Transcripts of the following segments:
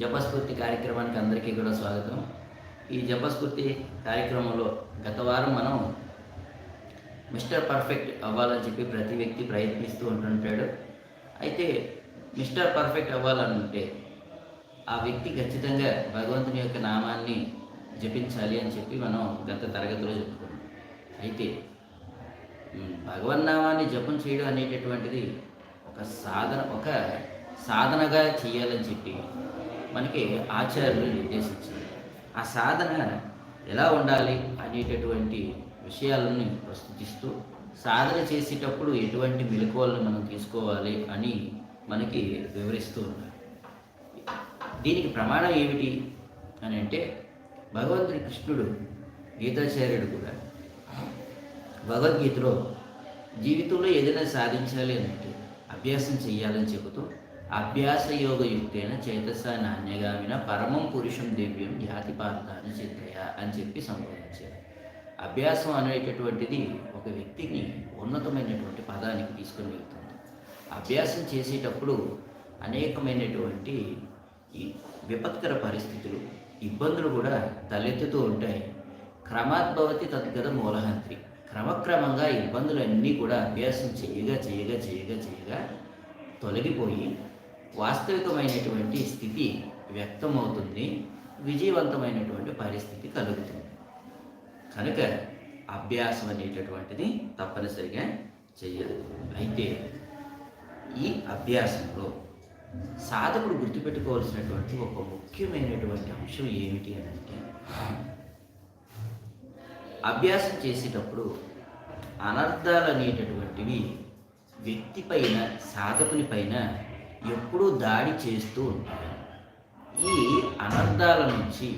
జపస్ఫూర్తి కార్యక్రమానికి అందరికీ కూడా స్వాగతం. ఈ జపస్ఫూర్తి కార్యక్రమంలో గత వారం మనం మిస్టర్ పర్ఫెక్ట్ అవ్వాలని చెప్పి ప్రతి వ్యక్తి ప్రయత్నిస్తూ ఉంటుంటాడు. అయితే మిస్టర్ పర్ఫెక్ట్ అవ్వాలనుంటే ఆ వ్యక్తి ఖచ్చితంగా భగవంతుని యొక్క నామాన్ని జపించాలి అని చెప్పి మనం గత తరగతిలో చెప్పుకున్నాం. అయితే ఉమ్, భగవన్నామాన్ని జపం చేయడం అనేటటువంటిది ఒక సాధన ఒక సాధనగా చేయాలని చెప్పి మనకి ఆచార్యులు నిర్దేశించారు ఆ సాధన ఎలా ఉండాలి అనేటటువంటి విషయాలను ప్రస్తుతిస్తూ సాధన చేసేటప్పుడు ఎటువంటి మెలకువలను మనం తీసుకోవాలి అని మనకి వివరిస్తూ ఉన్నారు. దీనికి ప్రమాణం ఏమిటి అని అంటే భగవంతుడి కృష్ణుడు గీతాచార్యుడు కూడా భగవద్గీతలో జీవితంలో ఏదైనా సాధించాలి అంటే అభ్యాసం చేయాలని చెబుతూ అభ్యాస చేతస నాణ్యగామిన పరమం పురుషం దివ్యం యాతి పార్థాన్ని చిత్తయ అని చెప్పి సంబోధించారు. అభ్యాసం అనేటటువంటిది ఒక వ్యక్తిని ఉన్నతమైనటువంటి పదానికి తీసుకుని వెళ్తుంది. అభ్యాసం చేసేటప్పుడు అనేకమైనటువంటి ఈ విపత్కర పరిస్థితులు ఇబ్బందులు కూడా తలెత్తుతూ ఉంటాయి. క్రమాద్భవతి తద్గత మూలహంత్రి. క్రమక్రమంగా ఇబ్బందులన్నీ కూడా అభ్యాసం చేయగా చేయగా చేయగా చేయగా తొలగిపోయి వాస్తవికమైనటువంటి స్థితి వ్యక్తమవుతుంది విజయవంతమైనటువంటి పరిస్థితి కలుగుతుంది. కనుక అభ్యాసం అనేటటువంటిది తప్పనిసరిగా చేయాలి అయితే ఈ అభ్యాసంలో సాధకుడు గుర్తుపెట్టుకోవాల్సినటువంటి ఒక ముఖ్యమైనటువంటి అంశం ఏమిటి అని అంటే అభ్యాసం చేసేటప్పుడు అనర్థాలు అనేటటువంటివి వ్యక్తి పైన సాధకుని పైన ఎప్పుడూ దాడి చేస్తూ ఉంటాయి. ఈ అనర్థాల నుంచి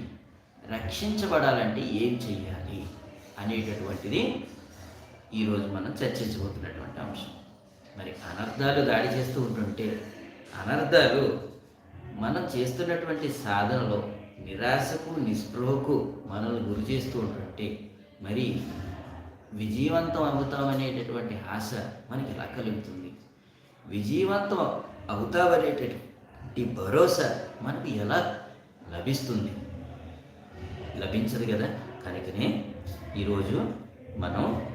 రక్షించబడాలంటే ఏం చెయ్యాలి అనేటటువంటిది ఈరోజు మనం చర్చించబోతున్నటువంటి అంశం. మరి అనర్థాలు దాడి చేస్తూ ఉంటుంటే అనర్థాలు మనం చేస్తున్నటువంటి సాధనలో నిరాశకు నిస్పృహకు మనల్ని గురి చేస్తూ ఉంటుంటే మరి విజయవంతం అవుతామనేటటువంటి ఆశ మనకి ఎలా కలుగుతుంది? విజయవంతం అవుతావనేటటువంటి భరోసా మనకు ఎలా లభిస్తుంది? లభించదు కదా? కనుకనే ఈరోజు మనం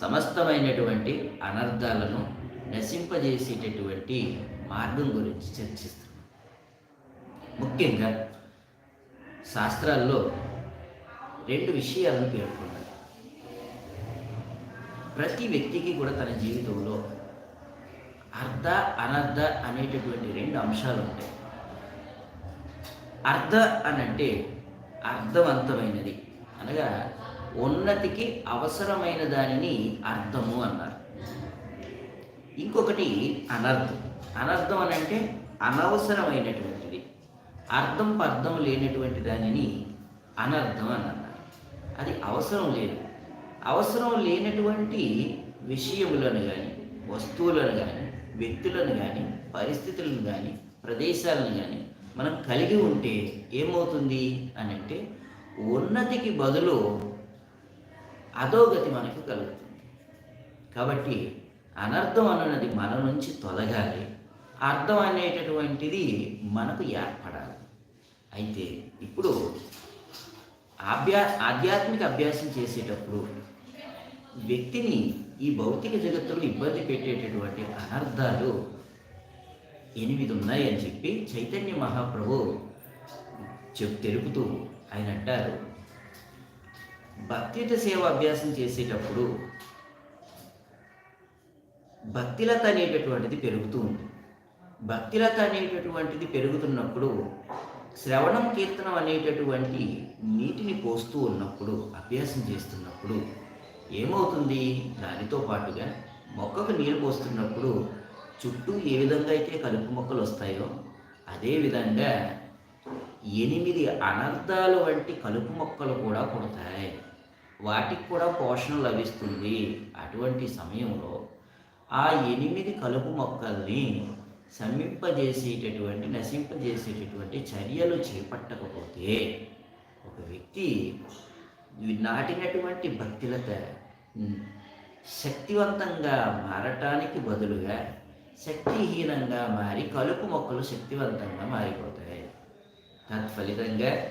సమస్తమైనటువంటి అనర్థాలను నశింపజేసేటటువంటి మార్గం గురించి చర్చిస్తున్నాం. ముఖ్యంగా శాస్త్రాల్లో రెండు విషయాలను పేర్కొన్నారు ప్రతి వ్యక్తికి కూడా తన జీవితంలో అర్ధ అనర్ధ అనేటటువంటి రెండు అంశాలు ఉంటాయి. అర్ధ అని అంటే అర్థవంతమైనది. అనగా ఉన్నతికి అవసరమైన దానిని అర్థము అన్నారు. ఇంకొకటి అనర్థం. అనర్థం అని అంటే అనవసరమైనటువంటిది. అర్థం పర్థం లేనటువంటి దానిని అనర్థం అని అన్నారు. అది అవసరం లేదు. అవసరం లేనటువంటి విషయములను కానీ వస్తువులను కానీ వ్యక్తులను కానీ పరిస్థితులను కానీ ప్రదేశాలను కానీ మనం కలిగి ఉంటే ఏమవుతుంది అని అంటే ఉన్నతికి బదులు అధోగతి మనకు కలుగుతుంది. కాబట్టి అనర్థం అన్నది మన నుంచి తొలగాలి. అర్థం అనేటటువంటిది మనకు ఏర్పడాలి. అయితే ఇప్పుడు అభ్యా ఆధ్యాత్మిక అభ్యాసం చేసేటప్పుడు వ్యక్తిని ఈ భౌతిక జగత్తులో ఇబ్బంది పెట్టేటటువంటి అనర్థాలు ఎనిమిది ఉన్నాయి అని చెప్పి చైతన్య మహాప్రభు చెప్ తెలుపుతూ ఆయన అంటారు. భక్తియుత సేవ అభ్యాసం చేసేటప్పుడు భక్తిలత అనేటటువంటిది పెరుగుతూ ఉంది. భక్తిలత అనేటటువంటిది పెరుగుతున్నప్పుడు శ్రవణం కీర్తనం అనేటటువంటి నీటిని పోస్తూ ఉన్నప్పుడు అభ్యాసం చేస్తున్నప్పుడు ఏమవుతుంది? దానితో పాటుగా మొక్కకు నీరు పోస్తున్నప్పుడు చుట్టూ ఏ విధంగా అయితే కలుపు మొక్కలు వస్తాయో అదే విధంగా ఎనిమిది అనర్థాలు వంటి కలుపు మొక్కలు కూడా పుడతాయి. వాటికి కూడా పోషణ లభిస్తుంది. అటువంటి సమయంలో ఆ ఎనిమిది కలుపు మొక్కల్ని సమీపజేసేటటువంటి నశింపజేసేటటువంటి చర్యలు చేపట్టకపోతే ఒక వ్యక్తి నాటినటువంటి భక్తిలత శక్తివంతంగా మారటానికి బదులుగా శక్తిహీనంగా మారి కలుపు మొక్కలు శక్తివంతంగా మారిపోతాయి. తత్ఫలితంగా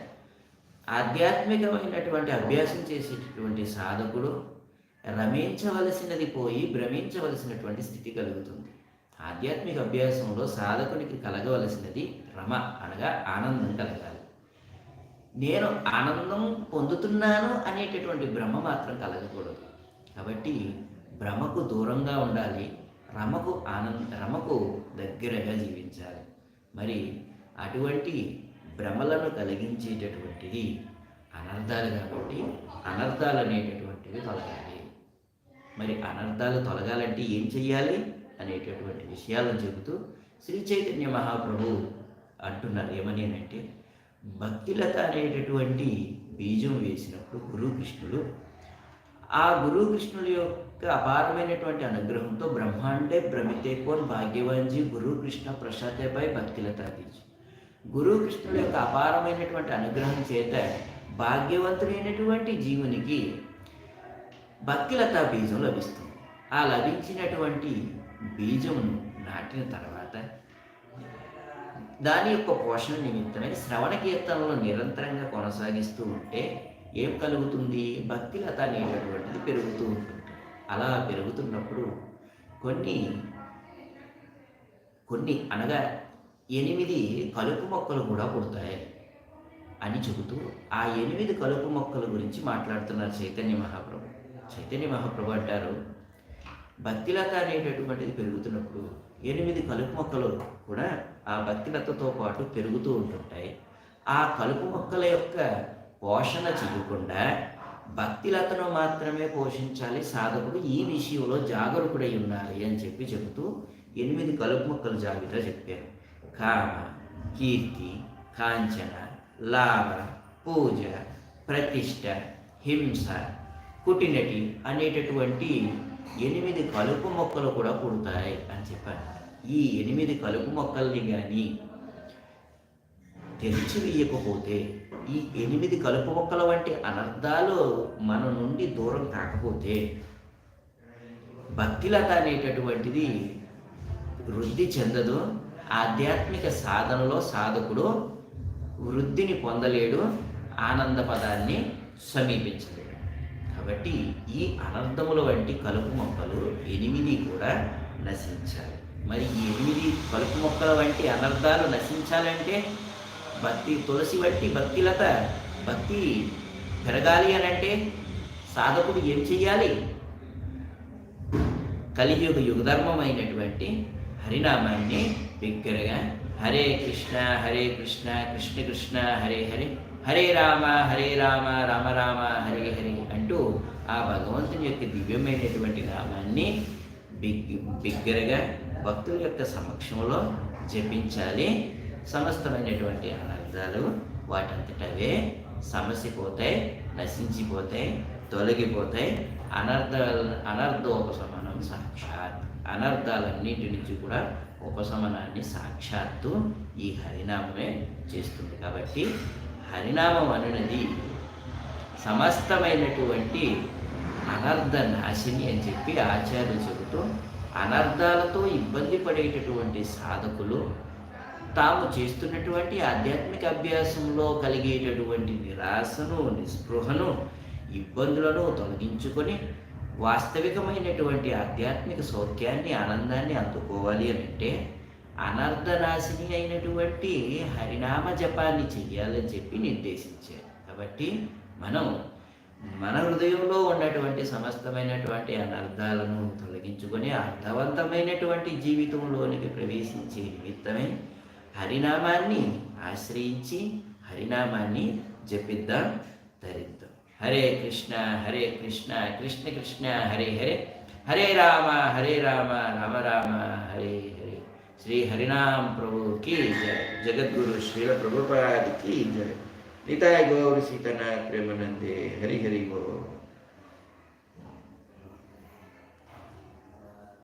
ఆధ్యాత్మికమైనటువంటి అభ్యాసం చేసేటటువంటి సాధకుడు రమించవలసినది పోయి భ్రమించవలసినటువంటి స్థితి కలుగుతుంది. ఆధ్యాత్మిక అభ్యాసంలో సాధకునికి కలగవలసినది రమ అనగా ఆనందం కలగాలి. నేను ఆనందం పొందుతున్నాను అనేటటువంటి భ్రమ మాత్రం కలగకూడదు. కాబట్టి భ్రమకు దూరంగా ఉండాలి రమకు ఆనంద రమకు దగ్గరగా జీవించాలి. మరి అటువంటి భ్రమలను కలిగించేటటువంటిది అనర్థాలు కాబట్టి అనర్థాలు అనేటటువంటివి తొలగాలి. మరి అనర్థాలు తొలగాలంటే ఏం చెయ్యాలి అనేటటువంటి విషయాలను చెబుతూ శ్రీ చైతన్య మహాప్రభు అంటున్నారు. ఏమని అంటే భక్తిలత అనేటటువంటి బీజం వేసినప్పుడు గురుకృష్ణుడు ఆ గురుకృష్ణుల యొక్క అపారమైనటువంటి అనుగ్రహంతో బ్రహ్మాండే భ్రమితే కోన్ భాగ్యవాంజీ గురుకృష్ణ ప్రసాదేపై భక్తిలత బీజ్ గురుకృష్ణుల యొక్క అపారమైనటువంటి అనుగ్రహం చేత భాగ్యవంతుడైనటువంటి జీవునికి భక్తిలత బీజం లభిస్తుంది. ఆ లభించినటువంటి బీజమును నాటిన తర్వాత దాని యొక్క పోషణ నిమిత్తమై శ్రవణ కీర్తనలో నిరంతరంగా కొనసాగిస్తూ ఉంటే ఏం కలుగుతుంది? భక్తిలత అనేటటువంటిది పెరుగుతూ ఉంటుంది. అలా పెరుగుతున్నప్పుడు కొన్ని కొన్ని అనగా ఎనిమిది కలుపు మొక్కలు కూడా పుడతాయి అని చెబుతూ ఆ ఎనిమిది కలుపు మొక్కల గురించి మాట్లాడుతున్నారు చైతన్య మహాప్రభు. చైతన్య మహాప్రభు అంటారు భక్తిలత అనేటటువంటిది పెరుగుతున్నప్పుడు ఎనిమిది కలుపు మొక్కలు కూడా ఆ భక్తిలతతో పాటు పెరుగుతూ ఉంటుంటాయి. ఆ కలుపు మొక్కల యొక్క పోషణ చేయకుండా భక్తిలతను మాత్రమే పోషించాలి సాధకుడు ఈ విషయంలో జాగరూకుడై ఉండాలి అని చెప్పి చెబుతూ ఎనిమిది కలుపు మొక్కల జాబితా చెప్పారు. కామ కీర్తి కాంచన లాభ పూజ ప్రతిష్ట హింస కుటినటి అనేటటువంటి ఎనిమిది కలుపు మొక్కలు కూడా పుడతాయి అని చెప్పారు ఈ ఎనిమిది కలుపు మొక్కల్ని కానీ తెరిచి వేయకపోతే ఈ ఎనిమిది కలుపు మొక్కల వంటి అనర్థాలు మన నుండి దూరం కాకపోతే భక్తిలత అనేటటువంటిది వృద్ధి చెందదు ఆధ్యాత్మిక సాధనలో సాధకుడు వృద్ధిని పొందలేడు ఆనంద పదాన్ని సమీపించలేడు. కాబట్టి ఈ అనర్థముల వంటి కలుపు మొక్కలు ఎనిమిది కూడా నశించాలి. మరి ఈ ఎనిమిది కలుపు మొక్కల వంటి అనర్థాలు నశించాలంటే భక్తి తులసి వంటి భక్తిలత భక్తి పెరగాలి అని అంటే సాధకుడు ఏం చెయ్యాలి? కలియుగ యుగధర్మమైనటువంటి హరినామాన్ని దగ్గరగా హరే కృష్ణ హరే కృష్ణ కృష్ణ కృష్ణ హరే హరే హరే రామ హరే రామ రామ రామ హరే హరి అంటూ ఆ భగవంతుని యొక్క దివ్యమైనటువంటి నామాన్ని బిగ్ బిగ్గరగా భక్తుల యొక్క సమక్షంలో జపించాలి. సమస్తమైనటువంటి అనర్థాలు వాటంతటవే సమసిపోతాయి నశించిపోతాయి తొలగిపోతాయి. అనర్థాల అనర్థోపశమనం సాక్షాత్. అనర్థాలన్నింటి నుంచి కూడా ఉపశమనాన్ని సాక్షాత్తు ఈ హరినామమే చేస్తుంది. కాబట్టి హరినామం అనున్నది సమస్తమైనటువంటి అనర్థ నాశిని అని చెప్పి ఆచార్యులు చెబుతూ అనర్థాలతో ఇబ్బంది పడేటటువంటి సాధకులు తాము చేస్తున్నటువంటి ఆధ్యాత్మిక అభ్యాసంలో కలిగేటటువంటి నిరాశను నిస్పృహను ఇబ్బందులను తొలగించుకొని వాస్తవికమైనటువంటి ఆధ్యాత్మిక సౌఖ్యాన్ని ఆనందాన్ని అందుకోవాలి అని అంటే అనర్ధరాశిని అయినటువంటి హరినామ జపాన్ని చెయ్యాలని చెప్పి నిర్దేశించారు. కాబట్టి మనం మన హృదయంలో ఉన్నటువంటి సమస్తమైనటువంటి అనర్థాలను తొలగించుకొని అర్థవంతమైనటువంటి జీవితంలోనికి ప్రవేశించే నిమిత్తమే హరినామాన్ని ఆశ్రయించి హరినామాన్ని జపిద్దాం ధరిద్దాం. హరే కృష్ణ హరే కృష్ణ కృష్ణ కృష్ణ హరే హరే. హరే రామ హరే రామ రామ రామ హరే హరే. ಶ್ರೀ ಹರಿನಾಮ್ ಪ್ರಭು ಕಿ ಜಗದ್ಗುರು ಶ್ರೀಲ ಪ್ರಭುಪಾದಿ ಕಿ ಜಯ. ನಿತಾಯ ಗೌರಿಸಿತನ ಪ್ರೇಮನಂದೇ ಹರಿಹರಿ ಗೋ